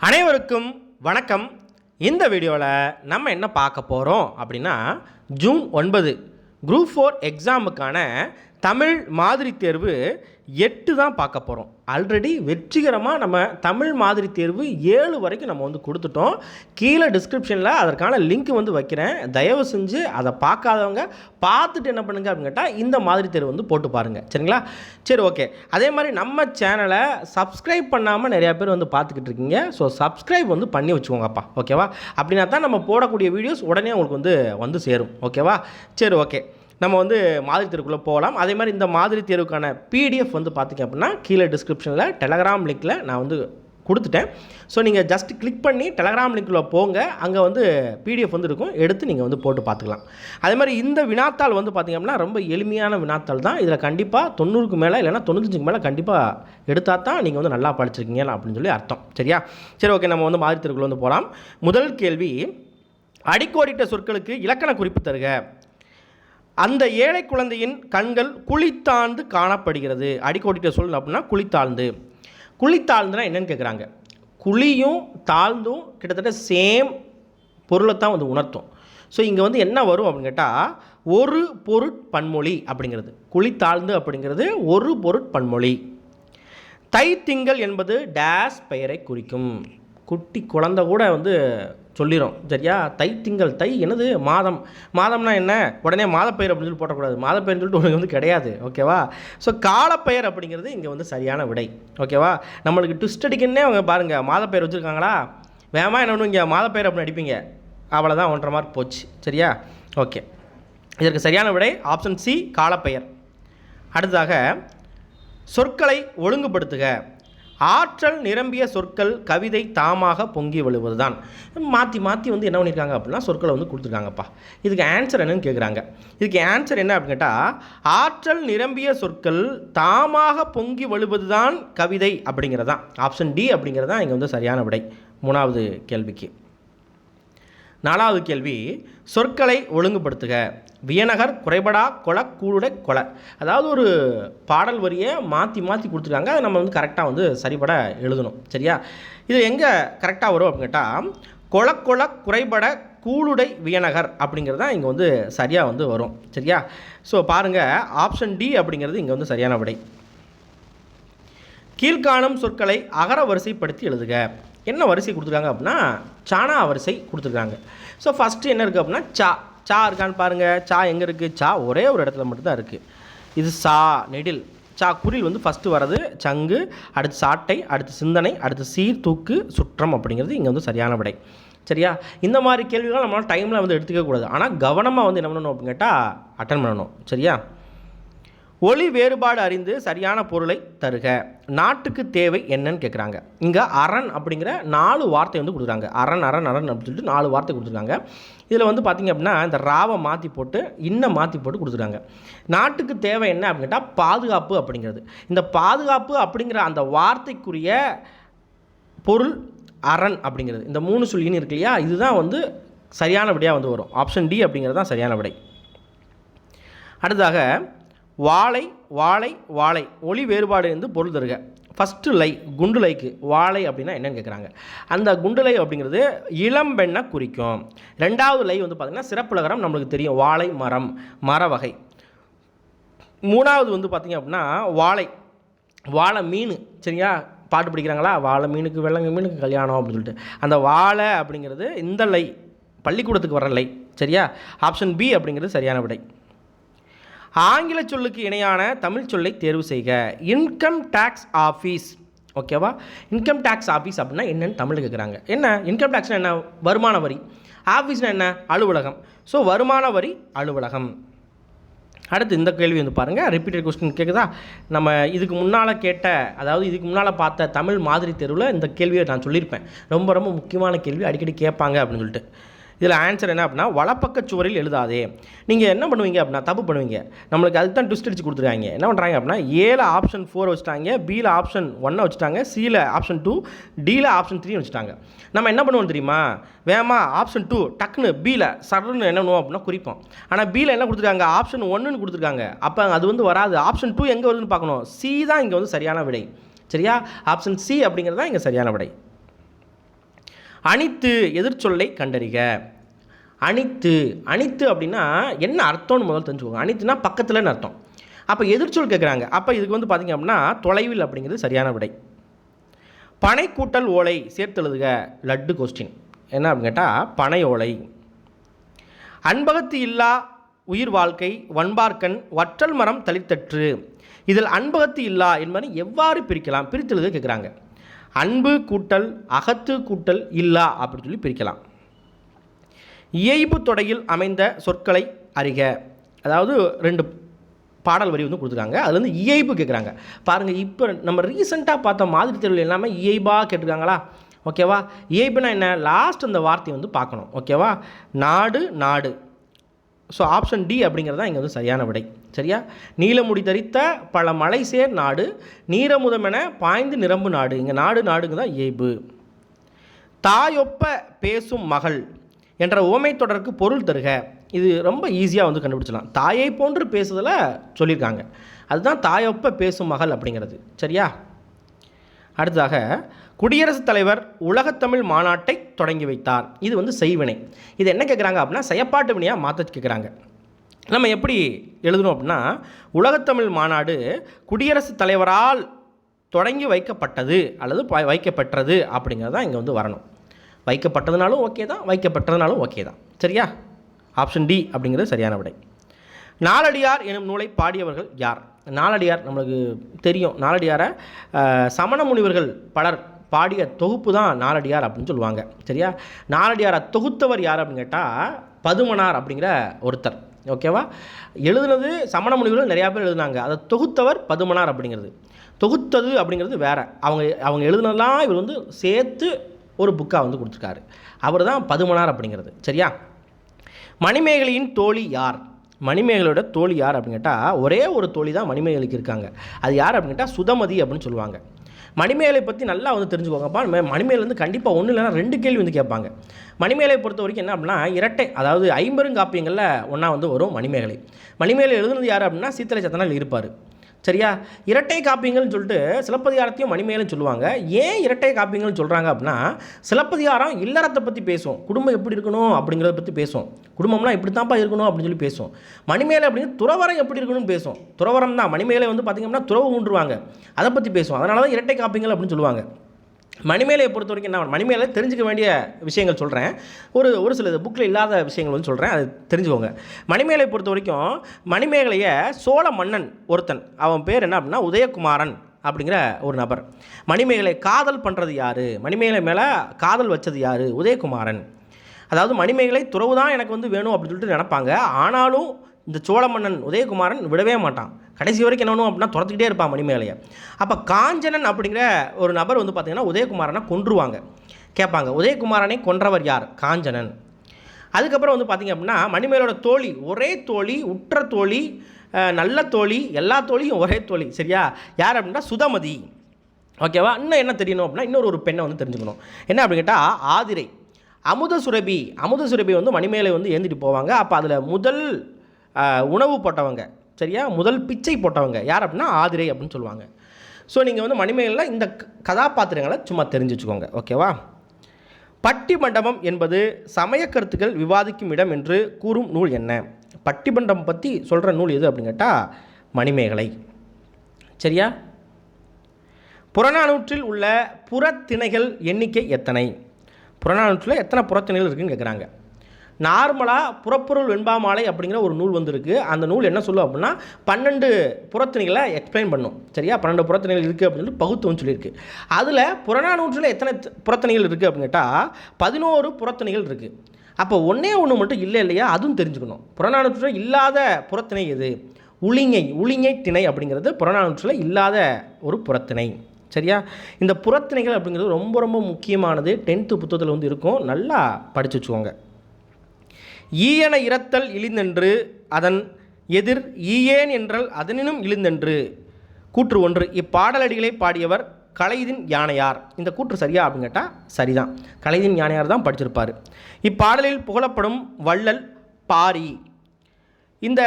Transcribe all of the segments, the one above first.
அனைவருக்கும் வணக்கம். இந்த வீடியோவில் நம்ம என்ன பார்க்க போகிறோம் அப்படின்னா ஜூன் ஒன்பது குரூப் ஃபோர் எக்ஸாமுக்கான தமிழ் மாதிரி தேர்வு எட்டு தான் பார்க்க போகிறோம் ஆல்ரெடி வெற்றிகரமாக நம்ம தமிழ் மாதிரி தேர்வு ஏழு வரைக்கும் நம்ம வந்து கொடுத்துட்டோம். கீழே டிஸ்கிரிப்ஷனில் அதற்கான லிங்க் வந்து வைக்கிறேன். தயவு செஞ்சு அதை பார்க்காதவங்க பார்த்துட்டு என்ன பண்ணுங்க அப்படின்னு கேட்டால் இந்த மாதிரி தேர்வு வந்து போட்டு பாருங்கள் சரிங்களா? சரி ஓகே அதே மாதிரி நம்ம சேனலை சப்ஸ்கிரைப் பண்ணாமல் நிறையா பேர் வந்து பார்த்துக்கிட்டு இருக்கீங்க. ஸோ சப்ஸ்கிரைப் வந்து பண்ணி வச்சுக்கோங்கப்பா. ஓகேவா அப்படின்னா தான் நம்ம போடக்கூடிய வீடியோஸ் உடனே உங்களுக்கு வந்து வந்து சேரும். ஓகேவா சரி ஓகே நம்ம வந்து மாதிரி தேர்வுக்குள்ளே போகலாம். அதே மாதிரி இந்த மாதிரி தேர்வுக்கான பிடிஎஃப் வந்து பார்த்திங்க அப்படின்னா கீழே டிஸ்கிரிப்ஷனில் டெலகிராம் லிங்க்கில் நான் வந்து கொடுத்துட்டேன். ஸோ நீங்கள் ஜஸ்ட் கிளிக் பண்ணி டெலகிராம் லிங்க்கில் போங்க. அங்கே வந்து பிடிஎஃப் வந்து இருக்கும். எடுத்து நீங்கள் வந்து போட்டு பார்த்துக்கலாம் அதே மாதிரி இந்த வினாத்தாள் வந்து பார்த்திங்க அப்படின்னா ரொம்ப எளிமையான வினாத்தாள் தான். இதில் கண்டிப்பாக தொண்ணூறுக்கு மேலே இல்லைன்னா தொண்ணூத்தஞ்சுக்கு மேலே கண்டிப்பாக எடுத்தால் தான் நீங்கள் வந்து நல்லா படிச்சிருக்கீங்க அப்படின்னு சொல்லி அர்த்தம். சரியா? சரி ஓகே நம்ம வந்து மாதிரி தேர்வுக்குள்ள வந்து போகலாம் முதல் கேள்வி அடிக்கோடிட்ட சொற்களுக்கு இலக்கண குறிப்பு தருக. அந்த ஏழை குழந்தையின் கண்கள் குளித்தாழ்ந்து காணப்படுகிறது. அடிக்கோடிட்ட சொல்லணும் அப்படின்னா குளித்தாழ்ந்து. குளித்தாழ்ந்துனா என்னன்னு கேட்குறாங்க குழியும் தாழ்ந்தும் கிட்டத்தட்ட சேம் பொருளை தான் வந்து உணர்த்தும். ஸோ இங்கே வந்து என்ன வரும் அப்படின்னு கேட்டால் ஒரு பொருட்பன்மொழி அப்படிங்கிறது. குளித்தாழ்ந்து அப்படிங்கிறது ஒரு பொருட்பன்மொழி தை திங்கள் என்பது டேஸ் பெயரை குறிக்கும். குட்டி குழந்தை கூட வந்து சொல்லிடும் சரியா? தை திங்கள் தை என்னது? மாதம். மாதம்னா என்ன? உடனே மாதப்பெயர் அப்படின்னு சொல்லி போட்டக்கூடாது மாதப்பெயர்னு சொல்லிட்டு உனக்கு வந்து கிடையாது. ஓகேவா ஸோ காலப்பெயர் அப்படிங்கிறது இங்கே வந்து சரியான விடை. ஓகேவா நம்மளுக்கு ட்விஸ்ட் அடிக்கணுன்னே அவங்க பாருங்கள் மாதப்பெயர் வச்சுருக்காங்களா? வேமா என்ன இங்கே மாதப்பெயர் அப்படின்னு அடிப்பீங்க. அவ்வளோதான் ஒன்றரை மார்க் போச்சு. சரியா? ஓகே இதற்கு சரியான விடை ஆப்ஷன் சி காலப்பெயர். அடுத்ததாக சொற்களை ஒழுங்குபடுத்துக. ஆற்றல் நிரம்பிய சொற்கள் கவிதை தாமாக பொங்கி வழுவது தான் மாற்றி மாற்றி வந்து என்ன பண்ணியிருக்காங்க அப்படின்னா சொற்களை வந்து கொடுத்துருக்காங்கப்பா. இதுக்கு ஆன்சர் என்னன்னு கேட்குறாங்க இதுக்கு ஆன்சர் என்ன அப்படின்னு கேட்டால் ஆற்றல் நிரம்பிய சொற்கள் தாமாக பொங்கி வழுவது தான் கவிதை அப்படிங்கிறது தான் ஆப்ஷன் டி அப்படிங்கிறது தான் இங்கே வந்து சரியான விடை. மூணாவது கேள்விக்கு. நாலாவது கேள்வி சொற்களை ஒழுங்குபடுத்துக. வியநகர் குறைபடா கொல கூடுடை கொலை அதாவது ஒரு பாடல் வரியை மாற்றி மாற்றி கொடுத்துருக்காங்க. அதை நம்ம வந்து கரெக்டாக வந்து சரிபட எழுதணும். சரியா? இது எங்கே கரெக்டாக வரும் அப்படின்னு கேட்டால் கொல கொல குறைபட கூடுடை வியநகர் அப்படிங்கிறது தான் இங்கே வந்து சரியாக வந்து வரும். சரியா? ஸோ பாருங்கள் ஆப்ஷன் டி அப்படிங்கிறது இங்கே வந்து சரியான விடை. கீழ்காணும் சொற்களை அகர வரிசைப்படுத்தி எழுதுக. என்ன வரிசை கொடுத்துருக்காங்க அப்படின்னா சானா வரிசை கொடுத்துருக்காங்க. ஸோ ஃபஸ்ட்டு என்ன இருக்குது அப்படின்னா சா. சா இருக்கான்னு பாருங்கள் சா எங்கே இருக்குது சா ஒரே ஒரு இடத்துல மட்டும்தான் இருக்குது இது சா நெடில். சா குரில் வந்து ஃபஸ்ட்டு வர்றது சங்கு அடுத்து சாட்டை அடுத்து சிந்தனை அடுத்து சீர் தூக்கு சுற்றம் அப்படிங்கிறது இங்கே வந்து சரியான விடை. சரியா? இந்த மாதிரி கேள்விகள் நம்மளால் டைமில் வந்து எடுத்துக்கக்கூடாது ஆனால் கவனமாக வந்து என்ன பண்ணணும் அப்படின்னு கேட்டால் அட்டன் பண்ணணும். சரியா? ஒளி வேறுபாடு அறிந்து சரியான பொருளை தருக. நாட்டுக்கு தேவை என்னன்னு கேட்குறாங்க இங்கே அரண் அப்படிங்கிற நாலு வார்த்தை வந்து கொடுக்குறாங்க. அரண் அரண் அரண் அப்படின்னு சொல்லிட்டு நாலு வார்த்தை கொடுத்துருக்காங்க. இதில் வந்து பார்த்திங்க அப்படின்னா இந்த ராவை மாற்றி போட்டு இன்னும் மாற்றி போட்டு கொடுத்துருக்காங்க. நாட்டுக்கு தேவை என்ன அப்படின்னு கேட்டால் பாதுகாப்பு அப்படிங்கிறது. இந்த பாதுகாப்பு அப்படிங்கிற அந்த வார்த்தைக்குரிய பொருள் அரண் அப்படிங்கிறது. இந்த மூணு சொல்லின்னு இருக்கு இல்லையா? இதுதான் வந்து சரியான விடையாக வந்து வரும். ஆப்ஷன் டி அப்படிங்கிறது தான் சரியான விடை. அடுத்ததாக வாழை வாழை வாழை. ஒளி வேறுபாடு என்று பொருள் தருக. ஃபஸ்ட்டு லை குண்டு லைக்கு வாழை அப்படின்னா என்னென்னு கேட்குறாங்க அந்த குண்டு லை அப்படிங்கிறது இளம்பெண்ணை குறிக்கும். ரெண்டாவது லை வந்து பார்த்திங்கன்னா சிறப்புலகரம் நம்மளுக்கு தெரியும். வாழை மரம் மர வகை. மூணாவது வந்து பார்த்திங்க அப்படின்னா வாழை. வாழை மீன் சரியா? பாட்டு பிடிக்கிறாங்களா? வாழை மீனுக்கு வெள்ளங்க மீனுக்கு கல்யாணம் அப்படின்னு சொல்லிட்டு. அந்த வாழை அப்படிங்கிறது இந்த லை பள்ளிக்கூடத்துக்கு வர லை சரியா? ஆப்ஷன் பி அப்படிங்கிறது சரியான விடை. ஆங்கில சொல்லுக்கு இணையான தமிழ் சொல்லை தேர்வு செய்க. இன்கம் டேக்ஸ் ஆஃபீஸ் ஓகேவா இன்கம் டேக்ஸ் ஆஃபீஸ் அப்படின்னா என்னென்னு தமிழ் கேட்குறாங்க என்ன? இன்கம் டேக்ஸ்னால் என்ன? வருமான வரி. ஆஃபீஸ்னால் என்ன? அலுவலகம். ஸோ வருமான வரி அலுவலகம். அடுத்து இந்த கேள்வி வந்து பாருங்கள் ரிப்பீட்டட் கொஸ்டின் கேட்குதா நம்ம இதுக்கு முன்னால் கேட்ட அதாவது இதுக்கு முன்னால் பார்த்த தமிழ் மாதிரி தெருவில் இந்த கேள்வியை நான் சொல்லியிருப்பேன். ரொம்ப ரொம்ப முக்கியமான கேள்வி. அடிக்கடி கேட்பாங்க அப்படின்னு சொல்லிட்டு. இதில் ஆன்சர் என்ன அப்படின்னா வலப்பக்க சுவரில் எழுதாதே. நீங்கள் என்ன பண்ணுவீங்க அப்படின்னா தப்பு பண்ணுவீங்க. நம்மளுக்கு அதுக்கு தான் ட்விஸ்ட் அடிச்சு கொடுத்துருக்காங்க. என்ன பண்ணுறாங்க அப்படின்னா ஏல ஆப்ஷன் ஃபோர் வச்சுட்டாங்க பியில் ஆப்ஷன் ஒன்னை வச்சுட்டாங்க சியில் ஆப்ஷன் டூ டியில் ஆப்ஷன் த்ரீ வச்சுட்டாங்க. நம்ம என்ன பண்ணுவோம் தெரியுமா? வேமா ஆப்ஷன் டூ டக்குன்னு பியில் சடன்னு என்ன பண்ணுவோம் அப்படின்னா குறிப்போம். ஆனால் பியில் என்ன கொடுத்துருக்காங்க? ஆப்ஷன் ஒன்றுன்னு கொடுத்துருக்காங்க. அப்போ அது வந்து வராது. ஆப்ஷன் டூ எங்கே வருதுன்னு பார்க்கணும். சி தான் இங்கே வந்து சரியான விடை. சரியா? ஆப்ஷன் சி அப்படிங்கிறது தான் இங்கே சரியான விடை. அனைத்து எதிர்ச்சொல்லை கண்டறிக. அனைத்து அனைத்து அப்படின்னா என்ன அர்த்தம்னு முதல்ல தெரிஞ்சுக்கோங்க. அனைத்துனா பக்கத்துலன்னு அர்த்தம். அப்போ எதிர்ச்சொல் கேட்குறாங்க அப்போ இதுக்கு வந்து பார்த்திங்க அப்படின்னா தொலைவில் அப்படிங்கிறது சரியான விடை. பனை கூட்டல் ஓலை சேர்த்தெழுதுக. லட்டு கொஸ்டின் என்ன அப்படின்னு கேட்டால் பனை ஓலை. அன்பகத்து இல்லா உயிர் வாழ்க்கை வன்பார்க்கன் வற்றல் மரம் தளித்தற்று இதில் அன்பகத்து இல்லா என்பதை எவ்வாறு பிரிக்கலாம்? பிரித்தெழுத கேட்குறாங்க அன்பு கூட்டல் அகத்து கூட்டல் இல்லா அப்படின்னு சொல்லி பிரிக்கலாம். இயைபு தொடையில் அமைந்த சொற்களை அறிக. அதாவது ரெண்டு பாடல் வரி வந்து கொடுத்துருக்காங்க. அதில் வந்து இயைபு கேட்குறாங்க பாருங்கள் இப்போ நம்ம ரீசெண்டாக பார்த்த மாதிரி தெருவில் எல்லாமே இயைபாக கேட்டிருக்காங்களா? ஓகேவா? இயைபுனா என்ன? லாஸ்ட் அந்த வார்த்தையை வந்து பார்க்கணும். ஓகேவா? நாடு நாடு. ஸோ ஆப்ஷன் டி அப்படிங்கிறது தான் இங்கே வந்து சரியான விடை. சரியா? நீலமுடி தரித்த பல மலை சேர் நாடு நீரமுதமென பாய்ந்து நிரம்பு நாடு. இங்கே நாடு நாடுங்க தான் ஏபு தாயொப்ப பேசும் மகள் என்ற உவமை தொடருக்கு பொருள் தருக. இது ரொம்ப ஈஸியாக வந்து கண்டுபிடிச்சலாம் தாயை போன்று பேசுதல சொல்லியிருக்காங்க. அதுதான் தாயொப்ப பேசும் மகள் அப்படிங்கிறது. சரியா? அடுத்ததாக குடியரசுத் தலைவர் உலகத்தமிழ் மாநாட்டை தொடங்கி வைத்தார். இது வந்து செய்வினை. இது என்ன கேட்குறாங்க அப்படின்னா செயப்பாட்டு வினையாக மாற்ற கேட்குறாங்க நம்ம எப்படி எழுதணும் அப்படின்னா உலகத்தமிழ் மாநாடு குடியரசுத் தலைவரால் தொடங்கி வைக்கப்பட்டது அல்லது ப- வைக்கப்பெற்றது அப்படிங்கிறது தான் இங்கே வந்து வரணும். வைக்கப்பட்டதுனாலும் ஓகே தான் வைக்கப்பட்டதுனாலும் ஓகே தான். சரியா? ஆப்ஷன் டி அப்படிங்கிறது சரியான விடை. நாலடியார் எனும் நூலை பாடியவர்கள் யார்? நாலடியார் நம்மளுக்கு தெரியும். நாலடியாரை சமண முனிவர்கள் பலர் பாடிய தொகுப்பு தான் நாலடியார் அப்படின்னு சொல்லுவாங்க. சரியா? நாலடியாரை தொகுத்தவர் யார் அப்படின்னு கேட்டால் பதுமனார் அப்படிங்கிற ஒருத்தர். ஓகேவா? எழுதுனது சமண முனிவர்கள் நிறையா பேர் எழுதுனாங்க. அதை தொகுத்தவர் பதுமனார் அப்படிங்கிறது. தொகுத்தது அப்படிங்கிறது வேறு. அவங்க அவங்க எழுதுனதெல்லாம் இவர் வந்து சேர்த்து ஒரு புக்காக வந்து கொடுத்துருக்காரு. அவர் தான் பதுமனார் அப்படிங்கிறது. சரியா? மணிமேகலையின் தோழி யார்? மணிமேகலையோட தோழி யார் அப்படின்னு கேட்டால் ஒரே ஒரு தோழி தான் மணிமேகலைக்கு இருக்காங்க. அது யார் அப்படின்னு கேட்டால் சுதமதி அப்படின்னு சொல்லுவாங்க. மணிமேலை பற்றி நல்லா வந்து தெரிஞ்சுக்கோங்கப்பா. ம- வந்து கண்டிப்பாக ஒன்றும் இல்லைன்னா ரெண்டு கேள்வி வந்து கேட்பாங்க. மணிமேலை பொறுத்த வரைக்கும் என்ன அப்படின்னா இரட்டை அதாவது ஐம்பெருங்காப்பியங்களில் ஒன்றா வந்து வரும் மணிமேகலை. மணிமேலை எழுதுனது யார் அப்படின்னா சீத்தலை சத்தனால் இருப்பார் சரியா? இரட்டை காப்பியங்கள்னு சொல்லிட்டு சிலப்பதிகாரத்தையும் மணிமேலும் சொல்லுவாங்க. ஏன் இரட்டை காப்பியங்கள்னு சொல்கிறாங்க அப்படின்னா சிலப்பதிகாரம் இல்லறத்தை பற்றி பேசும். குடும்பம் எப்படி இருக்கணும் அப்படிங்கிறத பற்றி பேசும். குடும்பம்லாம் இப்படி தான்ப்பா இருக்கணும் அப்படின்னு சொல்லி பேசும். மணிமேலை அப்படின்னு துறவரம் எப்படி இருக்கணும்னு பேசும். துறவரம் தான் மணிமேலை வந்து பார்த்திங்கன்னா துறவு ஊன்றுவாங்க. அதை பற்றி பேசும். அதனால தான் இரட்டை காப்பியங்கள் அப்படின்னு சொல்லுவாங்க. மணிமேலையை பொறுத்த வரைக்கும் என்ன மணிமேலை தெரிஞ்சுக்க வேண்டிய விஷயங்கள் சொல்கிறேன் ஒரு ஒரு சில புக்கில் இல்லாத விஷயங்கள் வந்து சொல்கிறேன் அது தெரிஞ்சுக்கோங்க. மணிமேலையை பொறுத்த வரைக்கும் மணிமேகலையை சோழ மன்னன் ஒருத்தன். அவன் பேர் என்ன அப்படின்னா உதயகுமாரன் அப்படிங்கிற ஒரு நபர். மணிமேகலை காதல் பண்ணுறது யார்? மணிமேகலை மேலே காதல் வச்சது யார்? உதயகுமாரன். அதாவது மணிமேகலை துறவு தான் எனக்கு வந்து வேணும் அப்படின்னு சொல்லிட்டு நினப்பாங்க. ஆனாலும் இந்த சோழ மன்னன் உதயகுமாரன் விடவே மாட்டான். கடைசி வரைக்கும் என்ன பண்ணுவோம் அப்படின்னா துரத்துக்கிட்டே இருப்பான் மணிமேலையை அப்போ காஞ்சனன் அப்படிங்கிற ஒரு நபர் வந்து பார்த்தீங்கன்னா உதயகுமாரனை கொன்றுவாங்க. கேட்பாங்க உதயகுமாரனை கொன்றவர் யார்? காஞ்சனன். அதுக்கப்புறம் வந்து பார்த்திங்க அப்படின்னா மணிமேலோட தோழி ஒரே தோழி உற்ற தோழி நல்ல தோழி எல்லா தோழியும் ஒரே தோழி சரியா? யார் அப்படின்னா சுதமதி. ஓகேவா? இன்னும் என்ன தெரியணும் அப்படின்னா இன்னொரு ஒரு பெண்ணை வந்து தெரிஞ்சுக்கணும். என்ன அப்படின்னு கேட்டால் ஆதிரை. அமுத சுரபி அமுத சுரபி வந்து மணிமேலை வந்து ஏந்திட்டு போவாங்க. அப்போ அதில் முதல் உணவு போட்டவங்க. சரியா? முதல் பிச்சை போட்டவங்க. யார் அப்படின்னா? ஆதிரை அப்படின்னு சொல்லுவாங்க. ஸோ நீங்கள் வந்து மணிமேகலில் இந்த கதாபாத்திரங்களை சும்மா தெரிஞ்சு வச்சுக்கோங்க. ஓகேவா பட்டிமண்டபம் என்பது சமய கருத்துக்கள் விவாதிக்கும் இடம் என்று கூறும் நூல் என்ன? பட்டிமண்டபம் பற்றி சொல்கிற நூல் எது அப்படின்னு கேட்டால் மணிமேகலை. சரியா? புறநானூற்றில் உள்ள புறத்திணைகள் எண்ணிக்கை எத்தனை? புறநானூற்றில் எத்தனை புறத்திணைகள் இருக்குன்னு கேட்குறாங்க நார்மலாக புறப்பொருள் வெண்பாமாலை அப்படிங்கிற ஒரு நூல் வந்திருக்கு. அந்த நூல் என்ன சொல்லும் அப்படின்னா பன்னெண்டு புறத்திணைகளை எக்ஸ்பிளைன் பண்ணும். சரியா? பன்னெண்டு புறத்திணைகள் இருக்குது அப்படின்னு சொல்லி பகுத்துவம் சொல்லியிருக்கு. அதில் புறநானூற்றில் எத்தனை புறத்தணிகள் புறத்திணைகள் இருக்குது அப்படின்னு கேட்டால் பதினோரு புறத்திணைகள் இருக்குது அப்போ ஒன்றே ஒன்று மட்டும் இல்லை இல்லையா? அதுவும் தெரிஞ்சுக்கணும். புறநானூற்றில் இல்லாத புறத்திணை எது? உளிங்கை உளிங்கை திணை அப்படிங்கிறது புறநானூற்றில் இல்லாத ஒரு புறத்திணை. சரியா? இந்த புறத்திணைகள் அப்படிங்கிறது ரொம்ப ரொம்ப முக்கியமானது. டென்த்து புத்தகத்தில் வந்து இருக்கும். நல்லா படிச்சு வச்சுக்கோங்க. ஈயன இரத்தல் இழிந்தென்று அதன் எதிர் ஈயேன் என்றால் அதனினும் இழிந்தென்று. கூற்று ஒன்று இப்பாடலடிகளை பாடியவர் கலைதின் யானையார். இந்த கூற்று சரியா அப்படின்னு கேட்டால் சரிதான். கலைதின் யானையார் தான் படிச்சிருப்பார். இப்பாடலில் புகழப்படும் வள்ளல் பாரி. இந்த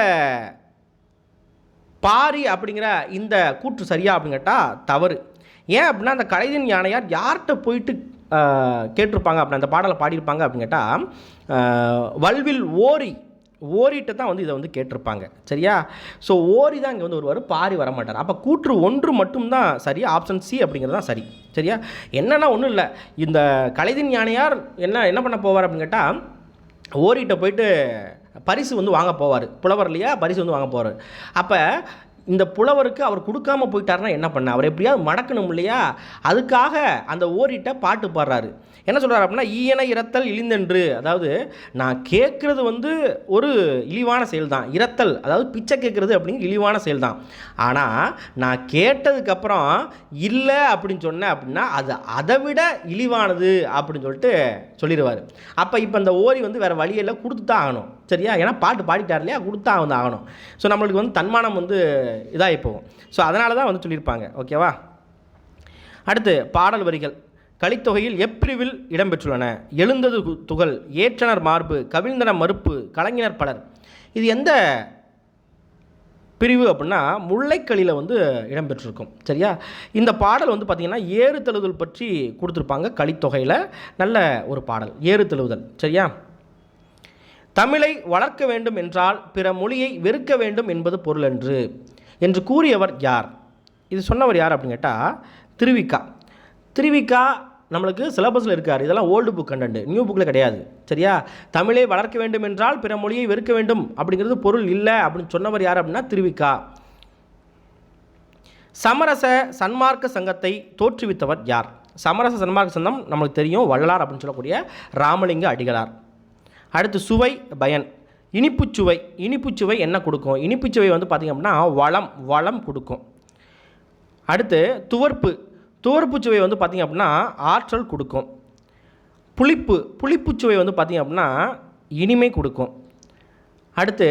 பாரி அப்படிங்கிற இந்த கூற்று சரியா அப்படின்னு கேட்டால் தவறு. ஏன் அப்படின்னா அந்த கலைதின் யானையார் யார்கிட்ட போயிட்டு கேட்டிருப்பாங்க அப்படின்னு அந்த பாடலை பாடியிருப்பாங்க அப்படின்னு கேட்டால் வல்வில் ஓரி ஓரிட்ட தான் வந்து இதை வந்து கேட்டிருப்பாங்க. சரியா? ஸோ ஓரி தான் இங்கே வந்து ஒருவர் பாரி வர மாட்டார் அப்போ கூற்று ஒன்று மட்டும்தான் சரி ஆப்ஷன் சி அப்படிங்கிறது தான் சரி. சரியா? என்னன்னா ஒன்றும் இல்லை. இந்த கலைதின் ஞானியார் என்ன என்ன பண்ண போவார் அப்படின்னு கேட்டால் ஓரிட்ட போயிட்டு பரிசு வந்து வாங்க போவார். புலவர் இல்லையா? பரிசு வந்து வாங்க போவார். அப்போ இந்த புலவருக்கு அவர் கொடுக்காம போயிட்டாருன்னா என்ன பண்ண? அவர் எப்படியாவது மடக்கணும் இல்லையா? அதுக்காக அந்த ஓரிட்ட பாட்டு பாடுறாரு. என்ன சொல்கிறார் அப்படின்னா ஈயன இரத்தல் இழிந்தென்று. அதாவது நான் கேட்குறது வந்து ஒரு இழிவான செயல் தான் இரத்தல் அதாவது பிச்சை கேட்குறது அப்படிங்கிற இழிவான செயல் தான் ஆனால் நான் கேட்டதுக்கப்புறம் இல்லை அப்படின்னு சொன்னேன் அப்படின்னா அது அதை விட இழிவானது அப்படின்னு சொல்லிட்டு சொல்லிடுவார். அப்போ இப்போ இந்த ஓரி வந்து வேறு வழியில் கொடுத்து தான் ஆகணும். சரியா? ஏன்னா பாட்டு பாடிட்டார் இல்லையா? கொடுத்தா வந்து ஆகணும். ஸோ நம்மளுக்கு வந்து தன்மானம் வந்து இதாகி போகும். ஸோ அதனால தான் வந்து சொல்லியிருப்பாங்க. ஓகேவா? அடுத்து பாடல் வரிகள். கலித்தொகையில் எப்பிரிவில் இடம்பெற்றுள்ளன. எழுந்தது துகள் ஏற்றனர் மார்பு கவிழ்ந்தன மறுப்பு கலைஞர் பலர். இது எந்த பிரிவு அப்படின்னா முல்லைக்களியில் வந்து இடம்பெற்றிருக்கும். சரியா? இந்த பாடல் வந்து பார்த்திங்கன்னா ஏறு தழுவுதல் பற்றி கொடுத்துருப்பாங்க கலித்தொகையில். நல்ல ஒரு பாடல் ஏறு தழுவுதல். சரியா? தமிழை வளர்க்க வேண்டும் என்றால் பிற மொழியை வெறுக்க வேண்டும் என்பது பொருளன்று என்று கூறியவர் யார்? இது சொன்னவர் யார் அப்படின்னு கேட்டால் திருவிக்கா. திருவிக்கா நம்மளுக்கு சிலபஸில் இருக்கார். இதெல்லாம் ஓல்டு புக் கண்டென்ட் நியூ புக்கில் கிடையாது. சரியா? தமிழை வளர்க்க வேண்டும் என்றால் பிற மொழியை வெறுக்க வேண்டும் அப்படிங்கிறது பொருள் இல்லை அப்படின்னு சொன்னவர் யார் அப்படின்னா திருவிக்கா. சமரச சன்மார்க்க சங்கத்தை தோற்றுவித்தவர் யார்? சமரச சன்மார்க்க சங்கம் நம்மளுக்கு தெரியும் வள்ளலார் அப்படின்னு சொல்லக்கூடிய ராமலிங்க அடிகளார். அடுத்து சுவை பயன். இனிப்புச் சுவை. இனிப்புச் சுவை என்ன கொடுக்கும்? இனிப்பு சுவை வந்து பார்த்திங்க அப்படின்னா வளம் வளம் கொடுக்கும். அடுத்து துவர்ப்பு. துவர்ப்பு சுவை வந்து பார்த்திங்க அப்படின்னா ஆற்றல் கொடுக்கும். புளிப்பு புளிப்புச்சுவை வந்து பார்த்திங்க அப்படின்னா இனிமை கொடுக்கும். அடுத்து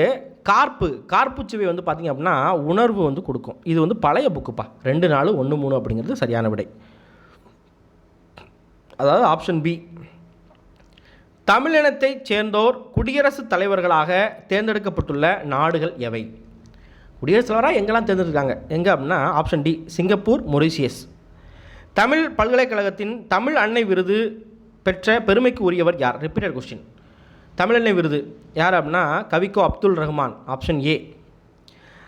கார்ப்பு கார்ப்பு சுவை வந்து பார்த்திங்க அப்படின்னா உணர்வு வந்து கொடுக்கும். இது வந்து பழைய புக்குப்பா. ரெண்டு நாலு ஒன்று மூணு அப்படிங்கிறது சரியான விடை. அதாவது ஆப்ஷன் பி. தமிழினத்தைச் சேர்ந்தோர் குடியரசுத் தலைவர்களாக தேர்ந்தெடுக்கப்பட்டுள்ள நாடுகள் எவை? குடியரசுத் தலைவராக எங்கெல்லாம் தேர்ந்தெடுக்காங்க எங்கே அப்படின்னா option D Singapore Mauritius. Tamil பல்கலைக்கழகத்தின் தமிழ் அன்னை விருது பெற்ற பெருமைக்கு உரியவர் யார்? ரிப்பீட்டட் கொஸ்டின் தமிழ் அன்னை விருது யார் அப்படின்னா கவிக்கோ அப்துல் ரஹ்மான் ஆப்ஷன் ஏ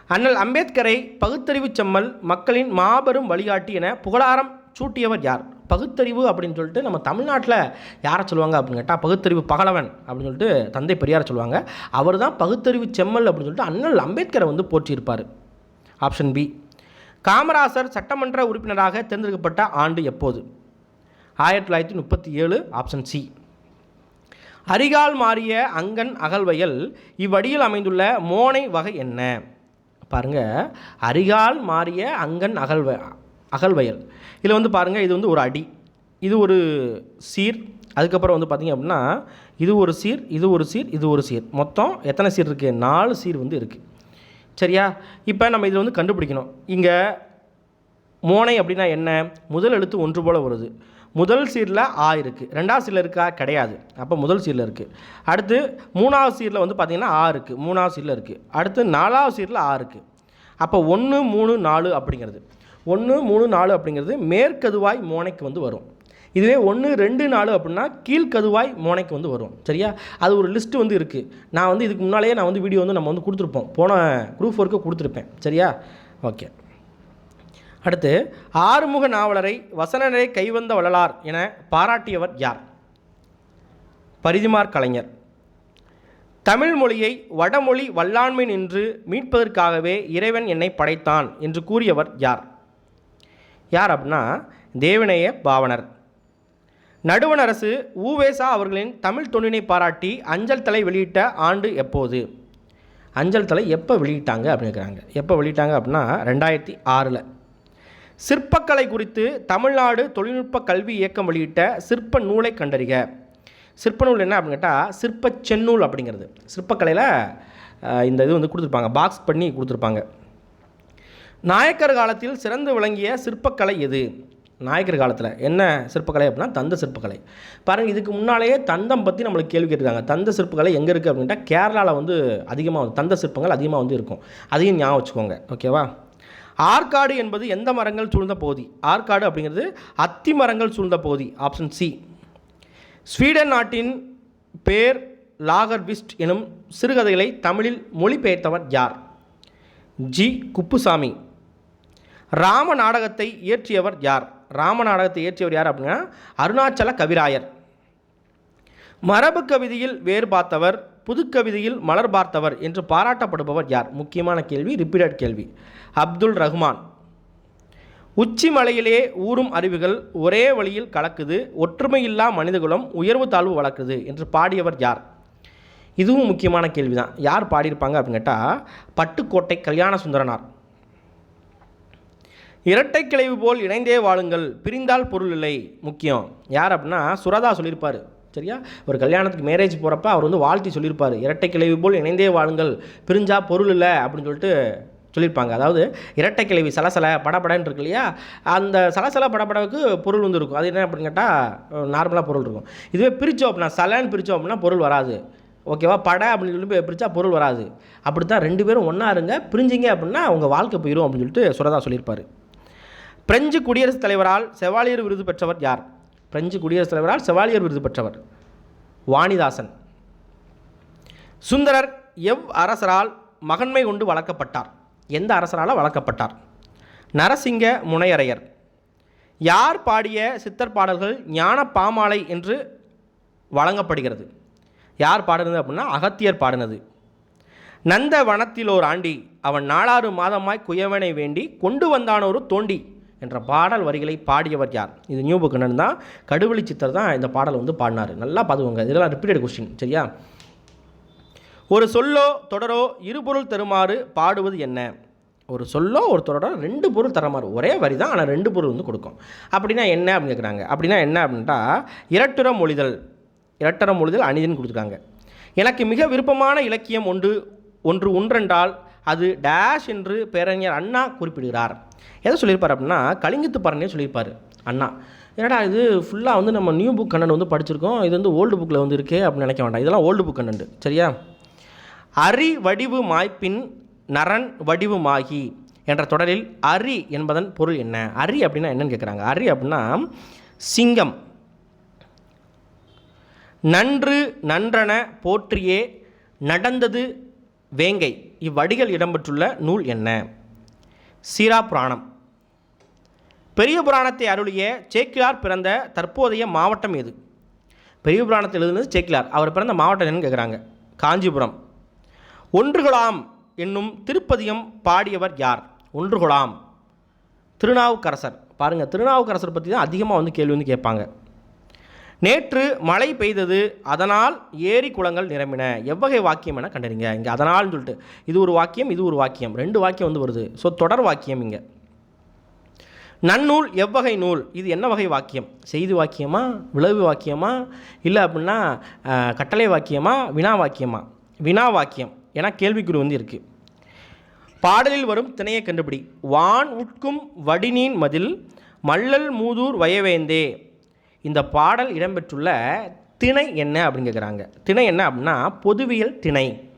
அண்ணல் அம்பேத்கரை பகுத்தறிவுச் செம்மல் மக்களின் மாபெரும் வழிகாட்டி என புகழாரம் சூட்டியவர் யார்? பகுத்தறிவு அப்படின்னு சொல்லிட்டு நம்ம தமிழ்நாட்டில் யாரை சொல்லுவாங்க அப்படின்னு கேட்டால் பகுத்தறிவு பகலவன் அப்படின்னு சொல்லிட்டு தந்தை பெரியார் சொல்லுவாங்க. அவர் தான் பகுத்தறிவு செம்மல் அப்படின்னு சொல்லிட்டு அண்ணல் அம்பேத்கரை வந்து போற்றியிருப்பார். ஆப்ஷன் பி காமராசர் சட்டமன்ற உறுப்பினராக தேர்ந்தெடுக்கப்பட்ட ஆண்டு எப்போது? ஆயிரத்தி தொள்ளாயிரத்தி முப்பத்தி ஏழு ஆப்ஷன் சி அரிகால் மாறிய அங்கன் அகல்வயல் இவ்வடியில் அமைந்துள்ள மோனை வகை என்ன? பாருங்க அரிகால் மாறிய அங்கன் அகல்வ அகல்வயல். இதில் வந்து பாருங்கள் இது வந்து ஒரு அடி. இது ஒரு சீர். அதுக்கப்புறம் வந்து பார்த்திங்க அப்படின்னா இது ஒரு சீர் இது ஒரு சீர் இது ஒரு சீர். மொத்தம் எத்தனை சீர் இருக்குது நாலு சீர் வந்து இருக்குது சரியா? இப்போ நம்ம இதில் வந்து கண்டுபிடிக்கணும். இங்கே மோனை அப்படின்னா என்ன? முதல் எழுத்து ஒன்று போல் வருது. முதல் சீரில் ஆ இருக்குது ரெண்டாவது சீரில் இருக்கா? கிடையாது. அப்போ முதல் சீரில் இருக்குது அடுத்து மூணாவது சீரில் வந்து பார்த்திங்கன்னா ஆ இருக்குது மூணாவது சீரில் இருக்குது அடுத்து நாலாவது சீரில் ஆ இருக்குது அப்போ ஒன்று மூணு நாலு அப்படிங்கிறது. ஒன்று மூணு நாலு அப்படிங்கிறது மேற்கதுவாய் மோனைக்கு வந்து வரும். இதுவே ஒன்று ரெண்டு நாலு அப்படின்னா கீழ்கதுவாய் மோனைக்கு வந்து வரும். சரியா? அது ஒரு லிஸ்ட்டு வந்து இருக்குது நான் வந்து இதுக்கு முன்னாலேயே நான் வந்து வீடியோ வந்து நம்ம வந்து கொடுத்துருப்போம். போன குரூப் ஒர்க்கு கொடுத்துருப்பேன். சரியா? ஓகே அடுத்து ஆறுமுக நாவலரை வசனரை கைவந்த வள்ளலார் என பாராட்டியவர் யார்? பரிதிமார் கலைஞர். தமிழ் மொழியை வடமொழி வல்லாண்மை நின்று மீட்பதற்காகவே இறைவன் என்னை படைத்தான் என்று கூறியவர் யார்? யார் அப்படின்னா தேவநேய பாவனர். நடுவண் அரசு ஊவேசா அவர்களின் தமிழ் தொண்டினை பாராட்டி அஞ்சல் தலை வெளியிட்ட ஆண்டு எப்போது? அஞ்சல் தலை எப்போ வெளியிட்டாங்க அப்படிங்கிறாங்க எப்போ வெளியிட்டாங்க அப்படின்னா ரெண்டாயிரத்தி ஆறில். சிற்பக்கலை குறித்து தமிழ்நாடு தொழில்நுட்ப கல்வி இயக்கம் வெளியிட்ட சிற்ப நூலை கண்டறிக. சிற்ப நூல் என்ன அப்படின்னு கேட்டால் சிற்ப செந்நூல் அப்படிங்கிறது. சிற்பக்கலையில் இந்த இது வந்து கொடுத்துருப்பாங்க. பாக்ஸ் பண்ணி கொடுத்துருப்பாங்க. நாயக்கர் காலத்தில் சிறந்து விளங்கிய சிற்பக்கலை எது? நாயக்கர் காலத்தில். என்ன சிற்பக்கலை அப்படின்னா தந்த சிற்பக்கலை. பாருங்கள் இதுக்கு முன்னாலேயே தந்தம் பற்றி நம்மளுக்கு கேள்வி கேட்டிருக்காங்க. தந்த சிற்பக்கலை எங்கே இருக்குது அப்படின்ட்டா கேரளாவில் வந்து அதிகமாக வந்து தந்த சிற்பங்கள் அதிகமாக வந்து இருக்கும். அதையும் ஞாபகம் வச்சுக்கோங்க. ஓகேவா ஆற்காடு என்பது எந்த மரங்கள் சூழ்ந்த பகுதி? ஆற்காடு அப்படிங்கிறது அத்தி மரங்கள் சூழ்ந்த பகுதி ஆப்ஷன் சி ஸ்வீடன் நாட்டின் பேர் லாகர்விஸ்ட் எனும் சிறுகதைகளை தமிழில் மொழிபெயர்த்தவர் யார்? ஜி. குப்புசாமி. ராம நாடகத்தை இயற்றியவர் யார்? ராம நாடகத்தை இயற்றியவர் யார் அப்படின்னா அருணாச்சல கவிராயர். மரபு கவிதையில் வேறு பார்த்தவர் புதுக்கவிதையில் மலர் பார்த்தவர் என்று பாராட்டப்படுபவர் யார்? முக்கியமான கேள்வி ரிப்பீட்டட் கேள்வி. அப்துல் ரஹ்மான். உச்சி மலையிலே ஊறும் அருவிகள் ஒரே வழியில் கலக்குது ஒற்றுமையில்லா மனிதகுலம் உயர்வு தாழ்வு வளர்க்குது என்று பாடியவர் யார்? இதுவும் முக்கியமான கேள்வி தான் யார் பாடியிருப்பாங்க அப்படின்னு கேட்டால் பட்டுக்கோட்டை கல்யாண சுந்தரனார். இரட்டை கிளைவு போல் இணைந்தே வாழுங்கள். பிரிந்தால் பொருள் இல்லை. முக்கியம். யார் அப்படின்னா சுரதா சொல்லியிருப்பார். சரியா? ஒரு கல்யாணத்துக்கு மேரேஜ் போகிறப்ப அவர் வந்து வாழ்த்தி சொல்லியிருப்பார். இரட்டை கிளைவு போல் இணைந்தே வாழுங்கள். பிரிஞ்சா பொருள் இல்லை அப்படின்னு சொல்லிட்டு சொல்லியிருப்பாங்க. அதாவது இரட்டை கிளைவி சலசல படபடன்னு இருக்கு இல்லையா? அந்த சலசல படபடவுக்கு பொருள் வந்து இருக்கும். அது என்ன அப்படின்னு கேட்டால் நார்மலாக பொருள் இருக்கும். இதுவே பிரித்தோம் அப்படின்னா சலன்னு பிரித்தோம் அப்படின்னா பொருள் வராது. ஓகேவா? படை அப்படின்னு சொல்லி பிரித்தா பொருள் வராது. அப்படி தான் ரெண்டு பேரும் ஒன்றா இருங்க. பிரிஞ்சிங்க அப்படின்னா உங்கள் வாழ்க்கை போயிடும் அப்படின்னு சொல்லிட்டு சுரதா சொல்லியிருப்பார். பிரெஞ்சு குடியரசுத் தலைவரால் செவாலியர் விருது பெற்றவர் யார்? பிரெஞ்சு குடியரசுத் தலைவரால் செவாலியர் விருது பெற்றவர் வாணிதாசன். சுந்தரர் எவ் அரசரால் மகன்மை கொண்டு வளர்க்கப்பட்டார்? எந்த அரசரால் வளர்க்கப்பட்டார்? நரசிங்க முனையரையர். யார் பாடிய சித்தர் பாடல்கள் ஞான பாமாலை என்று வழங்கப்படுகிறது? யார் பாடினது அப்படின்னா அகத்தியர் பாடினது. நந்த வனத்தில் ஓர் ஆண்டி அவன் நாலாறு மாதமாய் குயவனை வேண்டி கொண்டு வந்தானோரு தோண்டி. என்ற பாடல் வரிகளை பாடியவர் யார்? இது நியூ புக்கனன் தான் கடுவெளி சித்தர் தான் இந்த பாடல் வந்து பாடினார். நல்லா பார்த்துக்கோங்க இதெல்லாம் ரிப்பீட்டட் கொஸ்டின் சரியா? ஒரு சொல்லோ தொடரோ இருபொருள் தருமாறு பாடுவது என்ன? ஒரு சொல்லோ ஒரு தொடரோ ரெண்டு பொருள் தரமாறு. ஒரே வரி தான் ஆனால் ரெண்டு பொருள் வந்து கொடுக்கும். அப்படின்னா என்ன அப்படின்னு கேட்குறாங்க அப்படின்னா என்ன அப்படின்ட்டா இரட்டுர மொழிதல். இரட்டர மொழிதல் அணிதன் கொடுத்துருக்காங்க. எனக்கு மிக விருப்பமான இலக்கியம் ஒன்று ஒன்று ஒன்றென்றால் அது டேஷ் என்று பேரறிஞர் அண்ணா குறிப்பிடுகிறார். எதை சொல்லியிருப்பார் அப்படின்னா கலிங்கத்து பரணியை சொல்லியிருப்பார் அண்ணா. என்னடா இது ஃபுல்லாக வந்து நம்ம நியூ புக் கண்டென்ட் வந்து படிச்சிருக்கோம் இது வந்து ஓல்டு புக்கில் வந்து இருக்கே அப்படின்னு நினைக்க வேண்டாம். இதெல்லாம் ஓல்டு புக் கண்டென்ட் சரியா? அரி வடிவு மாய்ப்பின் நரன் வடிவு மாகி என்ற தொடரில் அரி என்பதன் பொருள் என்ன? அரி அப்படின்னா என்னன்னு கேட்குறாங்க அரி அப்படின்னா சிங்கம். நன்று நன்றன போற்றியே நடந்தது வேங்கை. இவ்வடிகள் இடம்பெற்றுள்ள நூல் என்ன? சீரா புராணம். பெரிய புராணத்தை அருளிய சேக்கிலார் பிறந்த தற்போதைய மாவட்டம் எது? பெரிய புராணத்தில் எழுதுனது சேக்கிலார் அவர் பிறந்த மாவட்டம் என்னன்னு கேட்குறாங்க காஞ்சிபுரம். ஒன்றுகளாம் என்னும் திருப்பதியம் பாடியவர் யார்? ஒன்றுகளாம். திருநாவுக்கரசர். பாருங்கள் திருநாவுக்கரசர் பற்றி தான் அதிகமாக வந்து கேள்வி வந்து கேட்பாங்க. நேற்று மழை பெய்தது அதனால் ஏரி குளங்கள் நிரம்பின. எவ்வகை வாக்கியம் என கண்டறிங்க. இங்கே அதனால்னு சொல்லிட்டு இது ஒரு வாக்கியம் இது ஒரு வாக்கியம் ரெண்டு வாக்கியம் வந்து வருது. ஸோ தொடர் வாக்கியம் இங்கே. நன்னூல் எவ்வகை நூல் இது என்ன வகை வாக்கியம்? செய்தி வாக்கியமா விளைவு வாக்கியமா இல்லை அப்படின்னா கட்டளை வாக்கியமா வினா வாக்கியமா? வினா வாக்கியம் ஏன்னா கேள்விக்குறி வந்து இருக்குது பாடலில் வரும் திணையை கண்டுபிடி. வான் உட்கும் வடிநீன் மதில் மல்லல் மூதூர் வயவேந்தே. இந்த பாடல் இடம்பெற்றுள்ள திணை என்ன அப்படின்னு கேட்குறாங்க திணை என்ன அப்படின்னா பொதுவியல் திணை.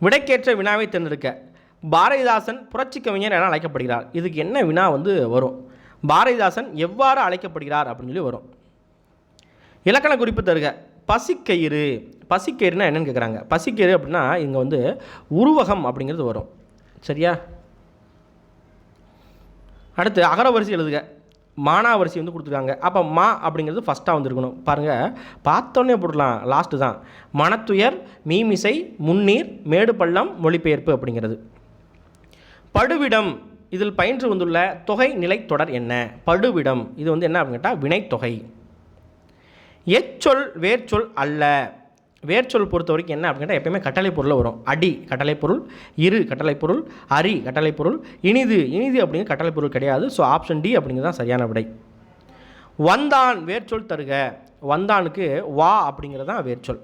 விடைக்கேற்ற வினாவை தேர்ந்தெடுக்க. பாரதிதாசன் புரட்சி கவிஞர் என அழைக்கப்படுகிறார். இதுக்கு என்ன வினா வந்து வரும்? பாரதிதாசன் எவ்வாறு அழைக்கப்படுகிறார் அப்படின்னு சொல்லி வரும். இலக்கண குறிப்பு தருக. பசிக்கயிறு. பசிக்கயிறுனா என்னென்னு கேட்குறாங்க பசிக்கயிறு அப்படின்னா இங்கே வந்து உருவகம் அப்படிங்கிறது வரும். சரியா? அடுத்து அகரவரிசை எழுதுக. மானாவரிசை வந்து கொடுத்துருக்காங்க. அப்போ மா அப்படிங்கிறது ஃபஸ்ட்டாக வந்திருக்கணும். பாருங்கள் பார்த்தோன்னே போடலாம் லாஸ்ட்டு தான். மனத்துயர் மீமிசை முன்னீர் மேடு பள்ளம் மொழிபெயர்ப்பு அப்படிங்கிறது. படுவிடம். இதில் பயின்று வந்துள்ள தொகை நிலைத்தொடர் என்ன? படுவிடம். இது வந்து என்ன அப்படின்னு கேட்டால் வினைத்தொகை. எச்சொல் வேர்ச்சொல் அல்ல. வேர்ச்சொல் பொறுத்த வரைக்கும் என்ன அப்படின்னா எப்பயுமே கட்டளை பொருளில் வரும். அடி கட்டளை பொருள் இரு கட்டளை பொருள் அரி கட்டளை பொருள் இனிது இனிது அப்படிங்கிற கட்டளை பொருள் கிடையாது. ஸோ ஆப்ஷன் டி அப்படிங்கிறது தான் சரியான விடை. வந்தான் வேர்ச்சொல் தருக. வந்தானுக்கு வா அப்படிங்கிறது தான் வேர்ச்சொல்.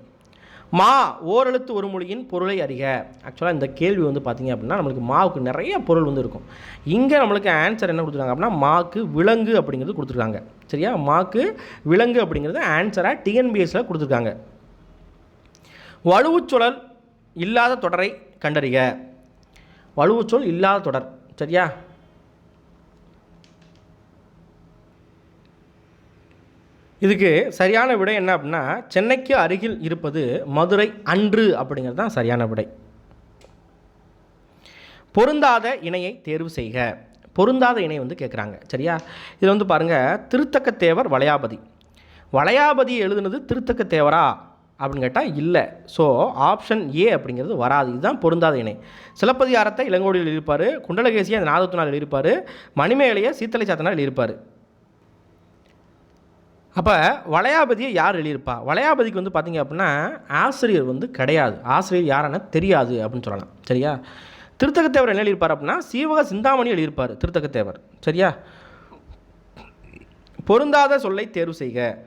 மா ஓரெழுத்து ஒரு மொழியின் பொருளை அறிக. ஆக்சுவலாக இந்த கேள்வி வந்து பார்த்தீங்க அப்படின்னா நம்மளுக்கு மாவுக்கு நிறைய பொருள் வந்து இருக்கும். இங்கே நம்மளுக்கு ஆன்சர் என்ன கொடுத்துருக்காங்க அப்படின்னா மாக்கு விலங்கு அப்படிங்கிறது கொடுத்துருக்காங்க. சரியா? மாக்கு விலங்கு அப்படிங்கிறது ஆன்சராக டிஎன்பிஎஸ்சில் கொடுத்துருக்காங்க. வலுவுச்சுழல் இல்லாத தொடரை கண்டறிக. வலுவுச்சொல் இல்லாத தொடர். சரியா? இதுக்கு சரியான விடை என்ன அப்படின்னா சென்னைக்கு அருகில் இருப்பது மதுரை அன்று அப்படிங்கிறது தான் சரியான விடை. பொருந்தாத இணையை தேர்வு செய்க. பொருந்தாத இணை வந்து கேட்குறாங்க சரியா? இதில் வந்து பாருங்கள் திருத்தக்கத்தேவர் வளையாபதி. வளையாபதி எழுதுனது திருத்தக்கத்தேவரா? அப்படின்னு கேட்டால் இல்லை. ஸோ ஆப்ஷன் ஏ அப்படிங்கிறது வராது. இதுதான் பொருந்தாத இணை. சிலப்பதிகாரத்தை இளங்கோடியில் எழுதியிருப்பார். குண்டலகேசியை அந்த நாதத்தினால் எழுதியிருப்பார். மணிமேலையை சீத்தலை சாத்தனால் எழுதியிருப்பார். அப்போ வளையாபதியை யார் எழுதியிருப்பா? வளையாபதிக்கு வந்து பார்த்தீங்க அப்படின்னா ஆசிரியர் வந்து கிடையாது. ஆசிரியர் யாருன்னு தெரியாது அப்படின்னு சொல்லலாம். சரியா? திருத்தகத்தேவர் என்ன எழுதியிருப்பார் அப்படின்னா சீவக சிந்தாமணி எழுதியிருப்பார் திருத்தகத்தேவர். சரியா? பொருந்தாத சொல்லை தேர்வு செய்க.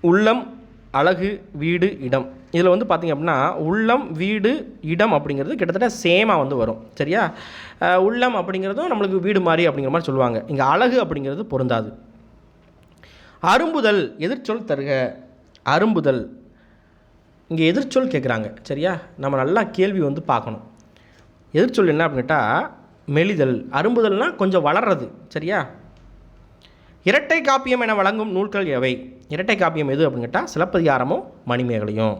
உள்ளம் அழகு வீடு இடம். இதில் வந்து பார்த்திங்க அப்படின்னா உள்ளம் வீடு இடம் அப்படிங்கிறது கிட்டத்தட்ட சேமாக வந்து வரும். சரியா? உள்ளம் அப்படிங்கிறதும் நம்மளுக்கு வீடு மாதிரி அப்படிங்கிற மாதிரி சொல்லுவாங்க. இங்கே அழகு அப்படிங்கிறது பொருந்தாது. அரும்புதல் எதிர்ச்சொல் தருக. அரும்புதல். இங்கே எதிர்ச்சொல் கேட்குறாங்க சரியா? நம்ம நல்லா கேள்வி வந்து பார்க்கணும். எதிர்ச்சொல் என்ன அப்படின்ட்டா மெலிதல். அரும்புதல்னால் கொஞ்சம் வளர்றது. சரியா? இரட்டை காப்பியம் என வழங்கும் நூல்கள் எவை? இரட்டை காப்பியம் எது அப்படின்னு கேட்டால் சிலப்பதிகாரமும் மணிமேகலையும்.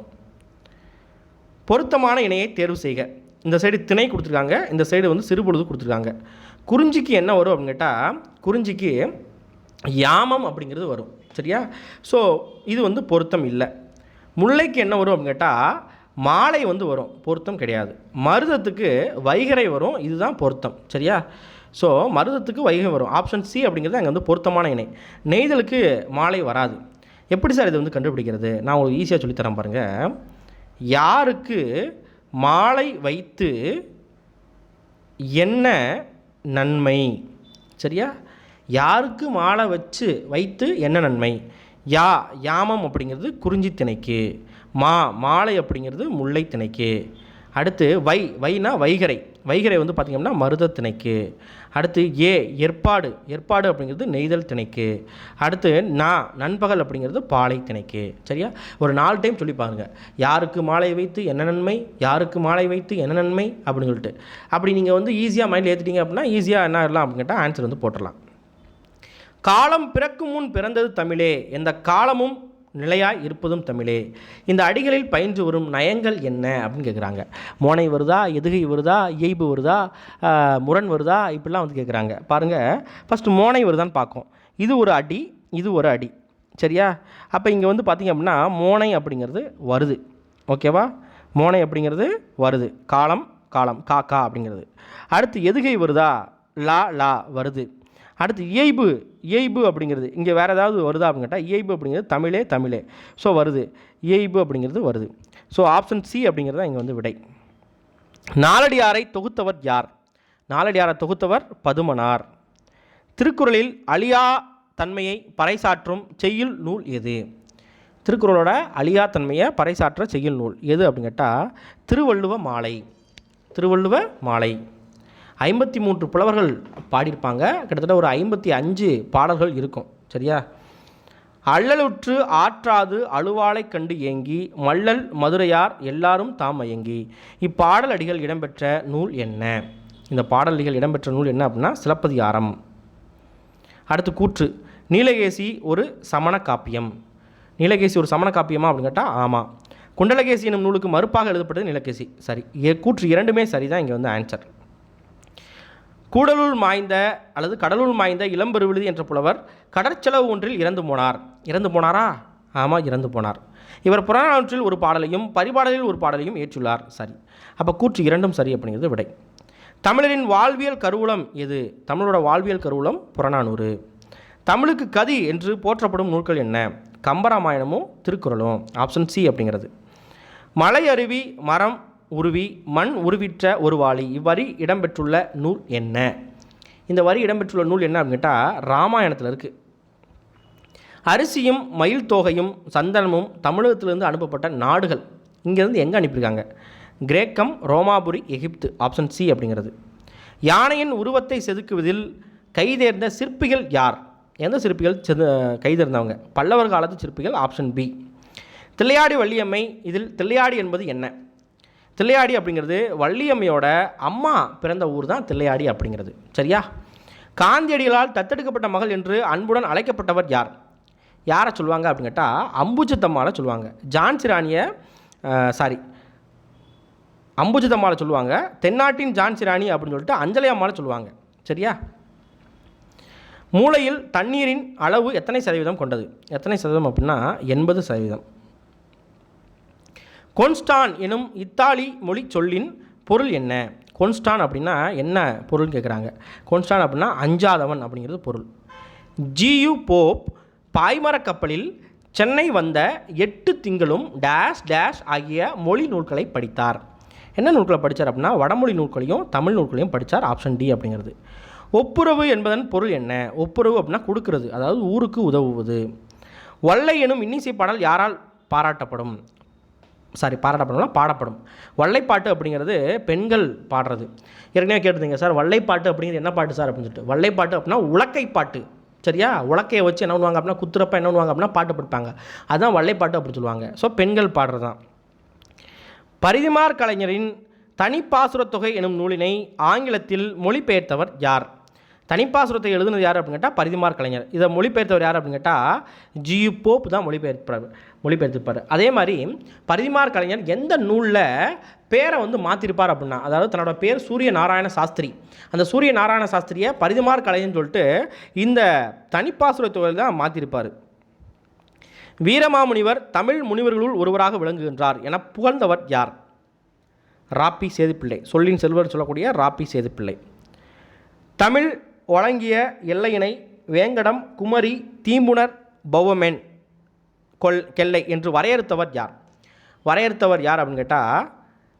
பொருத்தமான இணையை தேர்வு செய்க. இந்த சைடு திணை கொடுத்துருக்காங்க. இந்த சைடு வந்து சிறுபொழுது கொடுத்துருக்காங்க. குறிஞ்சிக்கு என்ன வரும் அப்படின்னு கேட்டால் குறிஞ்சிக்கு யாமம் அப்படிங்கிறது வரும். சரியா? ஸோ இது வந்து பொருத்தம் இல்லை. முல்லைக்கு என்ன வரும் அப்படின்னு கேட்டால் மாலை வந்து வரும். பொருத்தம் கிடையாது. மருதத்துக்கு வைகரை வரும். இதுதான் பொருத்தம். சரியா? ஸோ மருதத்துக்கு வைகை வரும். ஆப்ஷன் சி அப்படிங்கிறது அங்கே வந்து பொருத்தமான இணை. நெய்தலுக்கு மாலை வராது. எப்படி சார் இதை வந்து கண்டுபிடிக்கிறது? நான் உங்களுக்கு ஈஸியாக சொல்லித்தரேன் பாருங்கள் யாருக்கு மாலை வைத்து என்ன நன்மை? சரியா? யாருக்கு மாலை வச்சு வைத்து என்ன நன்மை? யா யாமம் அப்படிங்கிறது குறிஞ்சி திணைக்கு. மா மாலை அப்படிங்கிறது முல்லை திணைக்கு. அடுத்து வை வைனா வைகரை வைகரை வந்து பார்த்திங்கன்னா மருத திணைக்கு. அடுத்து ஏ ஏற்பாடு. ஏற்பாடு அப்படிங்கிறது நெய்தல் திணைக்கு. அடுத்து நா நண்பகல் அப்படிங்கிறது பாலை திணைக்கு. சரியா? ஒரு நாலு டைம் சொல்லி பாருங்கள் யாருக்கு மாலை வைத்து என்ன நன்மை? யாருக்கு மாலை வைத்து என்ன நன்மை? அப்படின்னு சொல்லிட்டு. அப்படி நீங்கள் வந்து ஈஸியாக மைண்டில் ஏற்றிட்டீங்க அப்படின்னா ஈஸியாக என்ன ஆகலாம் அப்படின்னு கேட்டால் ஆன்சர் வந்து போட்டுடலாம். காலம் பிறக்கும் முன் பிறந்தது தமிழே. எந்த காலமும் நிலையாய் இருப்பதும் தமிழே. இந்த அடிகளில் பயின்று வரும் நயங்கள் என்ன அப்படின்னு கேட்குறாங்க மோனை வருதா எதுகை வருதா இயைபு வருதா முரண் வருதா இப்படிலாம் வந்து கேட்குறாங்க பாருங்கள் ஃபஸ்ட்டு மோனை வருதான்னு பார்க்கும். இது ஒரு அடி இது ஒரு அடி. சரியா? அப்போ இங்கே வந்து பார்த்திங்க அப்படின்னா மோனை அப்படிங்கிறது வருது. ஓகேவா மோனை அப்படிங்கிறது வருது. காலம் காலம். கா கா அப்படிங்கிறது. அடுத்து எதுகை வருதா? லா லா வருது. அடுத்து இயைபு இயைபு அப்படிங்கிறது இங்கே வேறு ஏதாவது வருதா அப்படின்னு கேட்டால் இயைபு அப்படிங்கிறது தமிழே தமிழே. ஸோ வருது. இயைபு அப்படிங்கிறது வருது. ஸோ ஆப்ஷன் சி அப்படிங்கிறது தான் இங்கே வந்து விடை. நாலடியாரை தொகுத்தவர் யார்? நாலடியாரை தொகுத்தவர் பதுமனார். திருக்குறளில் அழியா தன்மையை பறைசாற்றும் செய்யுள் நூல் எது? திருக்குறளோட அழியா தன்மையை பறைசாற்ற செய்யுள் நூல் எது அப்படின்னு கேட்டால் திருவள்ளுவ மாலை. திருவள்ளுவ மாலை. ஐம்பத்தி மூன்று புலவர்கள் பாடியிருப்பாங்க. கிட்டத்தட்ட ஒரு ஐம்பத்தி அஞ்சு பாடல்கள் இருக்கும். சரியா? அள்ளலுற்று ஆற்றாது அழுவாளைக் கண்டு ஏங்கி மல்லல் மதுரையார் எல்லாரும் தாம் மயங்கி. இப்பாடல் அடிகள் இடம்பெற்ற நூல் என்ன? இந்த பாடலிகள் இடம்பெற்ற நூல் என்ன அப்படின்னா சிலப்பதிகாரம். அடுத்து கூற்று. நீலகேசி ஒரு சமண காப்பியம். நீலகேசி ஒரு சமண காப்பியமா அப்படின்னு கேட்டால் ஆமாம் குண்டலகேசி என்னும் நூலுக்கு மறுப்பாக எழுதப்பட்டது நீலகேசி. சரி ஏ- கூற்று இரண்டுமே சரிதான் இங்கே வந்து ஆன்சர் கூடலுள் மாய்ந்த அல்லது கடலூர் மாய்ந்த இளம்பெருவிழுதி என்ற புலவர் கடற்செலவு ஒன்றில் இறந்து போனார். இறந்து போனாரா? ஆமாம் இறந்து போனார். இவர் புறநானூற்றில் ஒரு பாடலையும் பரிபாடலில் ஒரு பாடலையும் ஏற்றுள்ளார். சரி. அப்போ கூற்று இரண்டும் சரி அப்படிங்கிறது விடை. தமிழரின் வாழ்வியல் கருவூலம் எது? தமிழோட வாழ்வியல் கருவூலம் புறநானூறு. தமிழுக்கு கதி என்று போற்றப்படும் நூல்கள் என்ன? கம்பராமாயணமும் திருக்குறளும். ஆப்ஷன் சி அப்படிங்கிறது. மலை அருவி மரம் உருவி மண் உருவிற்ற ஒரு வாளி. இவ்வரி இடம்பெற்றுள்ள நூல் என்ன? இந்த வரி இடம்பெற்றுள்ள நூல் என்ன அப்படின்னு கேட்டால் ராமாயணத்தில் இருக்குது அரிசியும் மயில் தோகையும் சந்தனமும் தமிழகத்திலிருந்து அனுப்பப்பட்ட நாடுகள். இங்கேருந்து எங்கே அனுப்பியிருக்காங்க? கிரேக்கம் ரோமாபுரி எகிப்து ஆப்ஷன் சி அப்படிங்கிறது. யானையின் உருவத்தை செதுக்குவதில் கைதேர்ந்த சிற்பிகள் யார்? எந்த சிற்பிகள்? செது கைதேர்ந்தவங்க. பல்லவர் காலத்து சிற்பிகள் ஆப்ஷன் பி. தில்லையாடி வள்ளியம்மை இதில் தில்லையாடி என்பது என்ன? தில்லையாடி அப்படிங்கிறது வள்ளியம்மையோட அம்மா பிறந்த ஊர் தான் தில்லையாடி அப்படிங்கிறது. சரியா? காந்தியடிகளால் தத்தெடுக்கப்பட்ட மகள் என்று அன்புடன் அழைக்கப்பட்டவர் யார்? யாரை சொல்லுவாங்க அப்படின்னு கேட்டால் அம்புஜத்தம்மாவை சொல்லுவாங்க. ஜான்சி ராணியை சாரி அம்புஜத்தம்மாவை சொல்லுவாங்க. தென்னாட்டின் ஜான்சி ராணி அப்படின்னு சொல்லிட்டு அஞ்சலி அம்மாவை சொல்லுவாங்க. சரியா? மூளையில் தண்ணீரின் அளவு எத்தனை சதவீதம் கொண்டது? எத்தனை சதவீதம் அப்படின்னா எண்பது சதவீதம். கொன்ஸ்டான் எனும் இத்தாலி மொழி சொல்லின் பொருள் என்ன? கொன்ஸ்டான் அப்படின்னா என்ன பொருள் கேட்குறாங்க கொன்ஸ்டான் அப்படின்னா அஞ்சாதவன் அப்படிங்கிறது பொருள். ஜியு போப் பாய்மரக் கப்பலில் சென்னை வந்த எட்டு திங்களும் டேஷ் டேஷ் ஆகிய மொழி நூல்களை படித்தார். என்ன நூல்களை படித்தார் அப்படின்னா வடமொழி நூல்களையும் தமிழ் நூல்களையும் படித்தார் ஆப்ஷன் டி அப்படிங்கிறது. ஒப்புரவு என்பதன் பொருள் என்ன? ஒப்புரவு அப்படின்னா கொடுக்கறது அதாவது ஊருக்கு உதவுவது. வல்லை எனும் இன்னிசை பாடல் யாரால் பாராட்டப்படும்? சாரி பாராட்டப்படலாம் பாடப்படும். வல்லைப்பாட்டு அப்படிங்கிறது பெண்கள் பாடுறது. ஏற்கனவே கேட்டுருந்தீங்க சார் வல்லைப்பாட்டு அப்படிங்கிறது என்ன பாட்டு சார் அப்படின்னு சொல்லிட்டு? வல்லைப்பாட்டு அப்படின்னா உலக்கை பாட்டு. சரியா? உலக்கையை வச்சு என்ன பண்ணுவாங்க அப்படின்னா குத்துறப்ப என்ன பண்ணுவாங்க அப்படின்னா பாட்டு படிப்பாங்க. அதுதான் வல்லைப்பாட்டு அப்படின்னு சொல்லுவாங்க. ஸோ பெண்கள் பாடுறது தான் பரிதிமார் கலைஞரின் தனிப்பாசுரத் தொகை எனும் நூலினை ஆங்கிலத்தில் மொழிபெயர்த்தவர் யார்? தனிப்பாசுரத்தை எழுதுனது யார் அப்படின்னு கேட்டால் பரிதிமார் கலைஞர். இதை மொழிபெயர்த்தவர் யார் அப்படின்னு கேட்டால் ஜியு போப் தான் மொழிபெயர்ப்பார் மொழிபெயர்த்திருப்பார். அதே மாதிரி பரிதிமார் கலைஞர் எந்த நூலில் பேரை வந்து மாற்றிருப்பார் அப்படின்னா அதாவது தன்னோட பேர் சூரிய நாராயண சாஸ்திரி. அந்த சூரிய நாராயண சாஸ்திரியை பரிதிமார் கலைஞர்னு சொல்லிட்டு இந்த தனிப்பாசுர தொகையில் தான் மாற்றிருப்பார் வீரமாமுனிவர் தமிழ் முனிவர்களுள் ஒருவராக விளங்குகின்றார் என புகழ்ந்தவர் யார்? ராப்பி சேதுப்பிள்ளை. சொல்லின் செல்வர் சொல்லக்கூடிய ராப்பி சேதுப்பிள்ளை. தமிழ் வழங்கிய எல்லையினை வேங்கடம் குமரி தீம்புணர் பௌவமென் கொல் கெல்லை என்று வரையறுத்தவர் யார்? வரையறுத்தவர் யார் அப்படின்னு கேட்டால்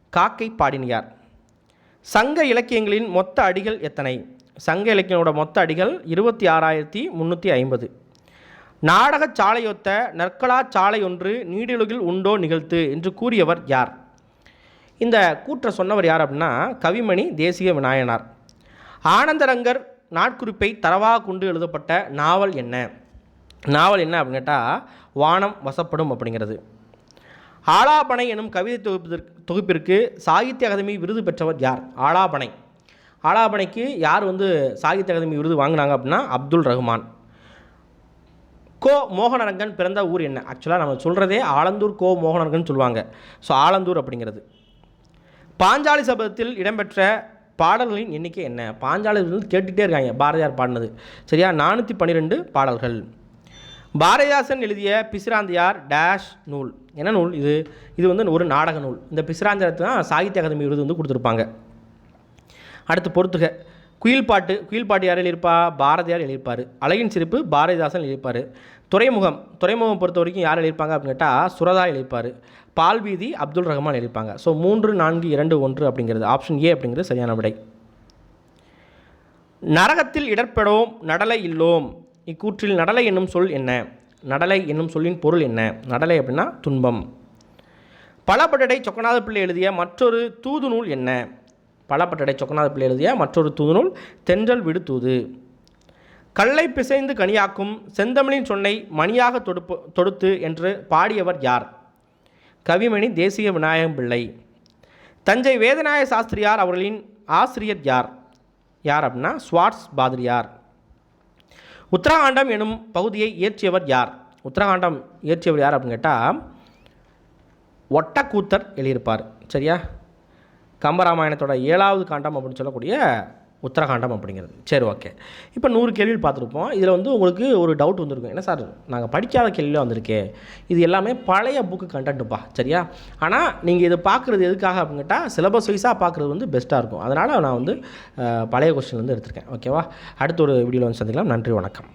காக்கை பாடினியார். சங்க இலக்கியங்களின் மொத்த அடிகள் எத்தனை? சங்க இலக்கியங்களோட மொத்த அடிகள் இருபத்தி ஆறாயிரத்தி முந்நூற்றி ஐம்பது. நாடகச் சாலையொத்த நற்கலா சாலை ஒன்று நீடிலுகில் உண்டோ நிகழ்த்து என்று கூறியவர் யார்? இந்த கூற்றை சொன்னவர் யார் அப்படின்னா கவிமணி தேசிய விநாயனார் ஆனந்தரங்கர் நாட்குறிப்பை தரவாக கொண்டு எழுதப்பட்ட நாவல் என்ன? நாவல் என்ன அப்படின்னு கேட்டால் வானம் வசப்படும் அப்படிங்கிறது. ஆலாபனை எனும் கவிதை தொகுப்பிற்கு தொகுப்பிற்கு சாகித்ய அகாதமி விருது பெற்றவர் யார்? ஆலாபனை. ஆலாபனைக்கு யார் வந்து சாகித்ய அகாதமி விருது வாங்கினாங்க அப்படின்னா அப்துல் ரஹ்மான் கோ மோகனரங்கன் பிறந்த ஊர் என்ன? ஆக்சுவலாக நம்ம சொல்கிறதே ஆலந்தூர் கோ மோகனரங்கன் சொல்லுவாங்க. ஸோ ஆலந்தூர் அப்படிங்கிறது. பாஞ்சாலி சபதத்தில் இடம்பெற்ற பாடல்களின் எண்ணிக்கை என்ன? பாஞ்சாலி கேட்டுகிட்டே இருக்காங்க பாரதியார் பாடினது. சரியா? நானூற்றி பன்னிரெண்டு பாடல்கள். பாரதிதாசன் எழுதிய பிசிராந்தியார் டேஷ் நூல். என்ன நூல் இது? இது வந்து ஒரு நாடக நூல். இந்த பிசிராந்தியாரத்தை தான் சாகித்ய அகாதமி விருது வந்து கொடுத்துருப்பாங்க. அடுத்து பொறுத்துக. குயில் பாட்டு குயில் பாட்டு யார் எழுதியிருப்பா பாரதியார் எழுதியிருப்பார். அழகின் சிரிப்பு பாரதிதாசன் எழுதியிருப்பார். துறைமுகம் துறைமுகம் பொறுத்த வரைக்கும் யார் எழுதியிருப்பாங்க அப்படின்னு கேட்டால் சுரதா எழுதியிருப்பார். பால்வீதி அப்துல் ரஹ்மான் எழுதியிருப்பாங்க. ஸோ மூன்று நான்கு இரண்டு ஒன்று அப்படிங்கிறது ஆப்ஷன் ஏ அப்படிங்கிறது சரியான விடை. நரகத்தில் இடர்படோம் நடலை இல்லோம். இக்கூற்றில் நடலை என்னும் சொல் என்ன? நடலை என்னும் சொல்லின் பொருள் என்ன? நடலை அப்படின்னா துன்பம். பலப்பட்டடை சொக்கநாத பிள்ளை எழுதிய மற்றொரு தூது நூல் என்ன? பலப்பட்டடை சொக்கநாத பிள்ளை எழுதிய மற்றொரு தூது நூல் தென்றல் விடு தூது. கல்லை பிசைந்து கனியாக்கும் செந்தமிழின் சொன்னை மணியாக தொடுப்பு தொடுத்து என்று பாடியவர் யார்? கவிமணி தேசிய விநாயகம் பிள்ளை. தஞ்சை வேதநாய சாஸ்திரியார் அவர்களின் ஆசிரியர் யார்? யார் அப்படின்னா ஸ்வாட்ஸ் பாதிரியார். உத்தராகண்டம் எனும் பகுதியை இயற்றியவர் யார்? உத்தராகண்டம் இயற்றியவர் யார் அப்படின்னு கேட்டால் ஒட்டக்கூத்தர் எழுதியிருப்பார். சரியா? கம்பராமாயணத்தோட ஏழாவது காண்டம் அப்படின்னு சொல்லக்கூடிய உத்தரகாண்டம் அப்படிங்கிறது. சரி ஓகே. இப்போ நூறு கேள்வி பார்த்துருப்போம். இதில் வந்து உங்களுக்கு ஒரு டவுட் வந்திருக்கும். என்ன சார் நாங்கள் படிக்காத கேள்வியில் வந்திருக்கே. இது எல்லாமே பழைய புக்கு கண்டென்ட்டுப்பா சரியா? ஆனால் நீங்கள் இதை பார்க்குறது எதுக்காக அப்படின்னு கேட்டால் சிலபஸ் வைஸாக பார்க்குறது வந்து பெஸ்ட்டாக இருக்கும். அதனால் நான் வந்து பழைய கொஸ்டின் வந்து எடுத்திருக்கேன். ஓகேவா? அடுத்த ஒரு வீடியோவில் வந்து சந்திக்கலாம். நன்றி வணக்கம்.